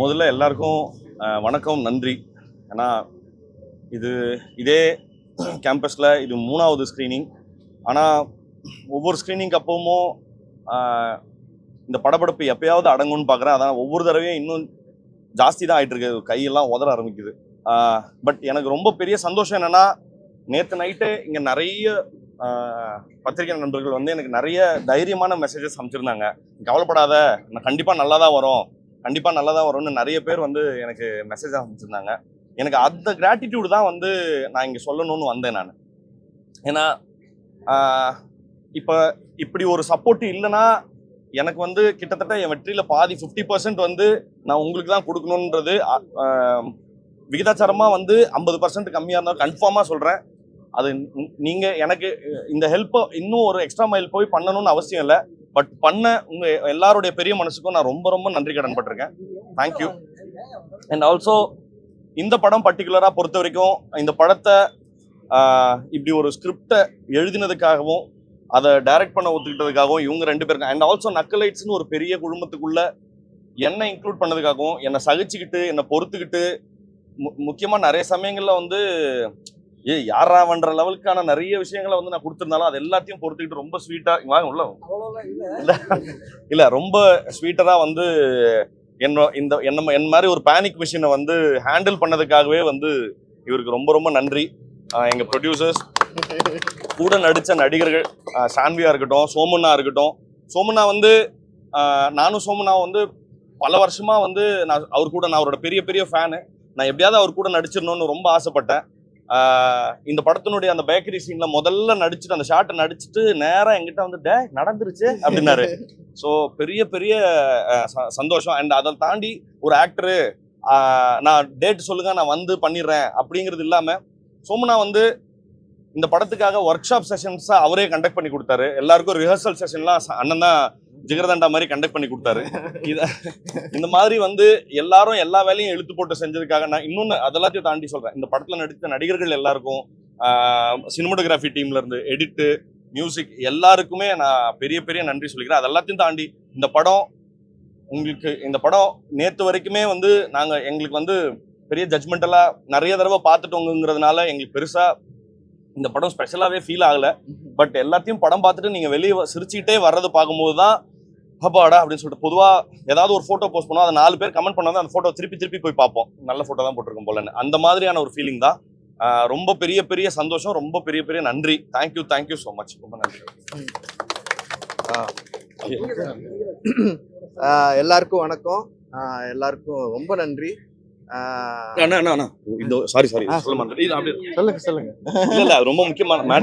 முதல்ல எல்லாருக்கும் வணக்கம் நன்றி. ஏன்னா இது இதே கேம்பஸில் இது மூணாவது ஸ்க்ரீனிங் ஆனால் ஒவ்வொரு ஸ்க்ரீனிங் அப்பவும் இந்த படபடப்பு எப்பயாவது அடங்கும்னு பார்க்குறேன் அதான் ஒவ்வொரு தடவையும் இன்னும் ஜாஸ்தி தான் ஆயிட்டு இருக்கு கையெல்லாம் உதற ஆரம்பிக்குது. பட் எனக்கு ரொம்ப பெரிய சந்தோஷம் என்னன்னா நேற்று நைட்டு இங்கே நிறைய பத்திரிகை நண்பர்கள் வந்து எனக்கு நிறைய தைரியமான மெசேஜஸ் அமைச்சிருந்தாங்க கவலைப்படாத நான் கண்டிப்பாக நல்லா தான் வரும். கண்டிப்பாக நல்லா தான் வரும்னு நிறைய பேர் வந்து எனக்கு மெசேஜ் அமைச்சிருந்தாங்க எனக்கு அந்த கிராட்டிடியூடு தான் வந்து நான் இங்கே சொல்லணும்னு வந்தேன் நான். ஏன்னா இப்போ இப்படி ஒரு சப்போர்ட் இல்லைன்னா எனக்கு வந்து கிட்டத்தட்ட என் வெற்றியில் பாதி ஃபிஃப்டி பர்சன்ட் வந்து நான் உங்களுக்கு தான் கொடுக்கணுன்றது விகிதாச்சாரமாக வந்து ஐம்பது பர்சன்ட் கம்மியாக இருந்தால் கன்ஃபார்மாக சொல்கிறேன் அது நீங்கள் எனக்கு இந்த ஹெல்ப்பை இன்னும் ஒரு எக்ஸ்ட்ரா மைல் போய் பண்ணணும்னு அவசியம் இல்லை. பட் பண்ண உங்கள் எல்லாருடைய பெரிய மனசுக்கும் நான் ரொம்ப ரொம்ப நன்றி கடன் பட்டிருக்கேன். தேங்க்யூ அண்ட் ஆல்சோ இந்த படம் பர்டிகுலராக பொறுத்த வரைக்கும் இந்த படத்தை இப்படி ஒரு ஸ்கிரிப்டை எழுதினதுக்காகவும் அதை டைரக்ட் பண்ண ஒத்துக்கிட்டதுக்காகவும் இவங்க ரெண்டு பேருக்கும் அண்ட் ஆல்சோ நக்கலைட்ஸ்னு ஒரு பெரிய குழுமத்துக்குள்ள என்னை இன்க்ளூட் பண்ணதுக்காகவும் என்னை சகிச்சுக்கிட்டு என்னை பொறுத்துக்கிட்டு மு முக்கியமாக நிறைய சமயங்களில் வந்து ஏ யாராவன்ற லெவலுக்கான நிறைய விஷயங்களை வந்து நான் கொடுத்துருந்தாலும் அது எல்லாத்தையும் பொறுத்துக்கிட்டு ரொம்ப ஸ்வீட்டாக வாங்க உள்ள இல்ல. இல்ல. ரொம்ப ஸ்வீட்டரா வந்து என்ன இந்த என்ன என் மாதிரி ஒரு பேனிக் மிஷினை வந்து ஹேண்டில் பண்ணதுக்காகவே வந்து இவருக்கு ரொம்ப ரொம்ப நன்றி. ஆஹ் எங்க ப்ரொடியூசர்ஸ் கூட நடிச்ச நடிகர்கள் சான்வியா இருக்கட்டும் சோமண்ணா இருக்கட்டும். சோமண்ணா வந்து நானும் சோமண்ணா வந்து பல வருஷமா வந்து நான் அவர் கூட நான் அவரோட பெரிய பெரிய ஃபேனு நான் எப்படியாவது அவர் கூட நடிச்சிடணும்னு ரொம்ப ஆசைப்பட்டேன். இந்த படத்தினுடைய அந்த பேக்கரி சீன்ல முதல்ல நடிச்சுட்டு அந்த ஷாட்டை நடிச்சுட்டு நேரா என்கிட்ட வந்து டே நடந்துருச்சு அப்படின்னாரு. ஸோ பெரிய பெரிய சந்தோஷம். அண்ட் அதை தாண்டி ஒரு ஆக்டரு நான் டேட் சொல்லுங்க நான் வந்து பண்ணிடுறேன் அப்படிங்கிறது இல்லாம சோமனா வந்து இந்த படத்துக்காக ஒர்க் ஷாப் செஷன்ஸா அவரே கண்டக்ட் பண்ணி கொடுத்தாரு. எல்லாருக்கும் ரிஹர்சல் செஷன்லாம் அண்ணன் தான் ஜிகர்தண்டா மாதிரி கண்டக்ட் பண்ணி கொடுத்தாரு. இத இந்த மாதிரி வந்து எல்லாரும் எல்லா வேலையும் இழுத்து போட்டு செஞ்சதுக்காக நான் இன்னொன்னு அதெல்லாத்தையும் தாண்டி சொல்றேன். இந்த படத்துல நடித்த நடிகர்கள் எல்லாருக்கும் சினிமோட்டோகிராஃபி டீம்ல இருந்து எடிட்டு மியூசிக் எல்லாருக்குமே நான் பெரிய பெரிய நன்றி சொல்லிக்கிறேன். அது எல்லாத்தையும் தாண்டி இந்த படம் உங்களுக்கு இந்த படம் நேத்து வரைக்குமே வந்து நாங்க எங்களுக்கு வந்து பெரிய ஜட்மெண்டெல்லாம் நிறைய தடவை பார்த்துட்டோங்கிறதுனால எங்களுக்கு பெருசா இந்த படம் ஸ்பெஷலாவே ஃபீல் ஆகல. பட் எல்லாத்தையும் படம் பார்த்துட்டு நீங்க வெளியே சிரிச்சுக்கிட்டே வர்றது பார்க்கும்போது தான் அப்பாடா அப்படின்னு சொல்லிட்டு பொதுவா ஏதாவது ஒரு போட்டோ போஸ்ட் பண்ணோம் அதை நாலு பேர் கமெண்ட் பண்ணாதான் அந்த போட்டோ திருப்பி திருப்பி போய் பார்ப்போம். நல்ல போட்டோ தான் போட்டிருக்கோம் போலன்னு. அந்த மாதிரியான ஒரு ஃபீலிங் தான். ரொம்ப பெரிய பெரிய சந்தோஷம் ரொம்ப பெரிய பெரிய நன்றி. தேங்க்யூ தேங்க்யூ ஸோ மச் ரொம்ப நன்றி. ஆஹ் எல்லாருக்கும் வணக்கம். ஆஹ் எல்லாருக்கும் ரொம்ப நன்றி. ஆஹ் அண்ணா அண்ணா அண்ணா. இந்த சாரி சாரி சொல்லுங்க சொல்லுங்க. இல்ல ரொம்ப முக்கியமான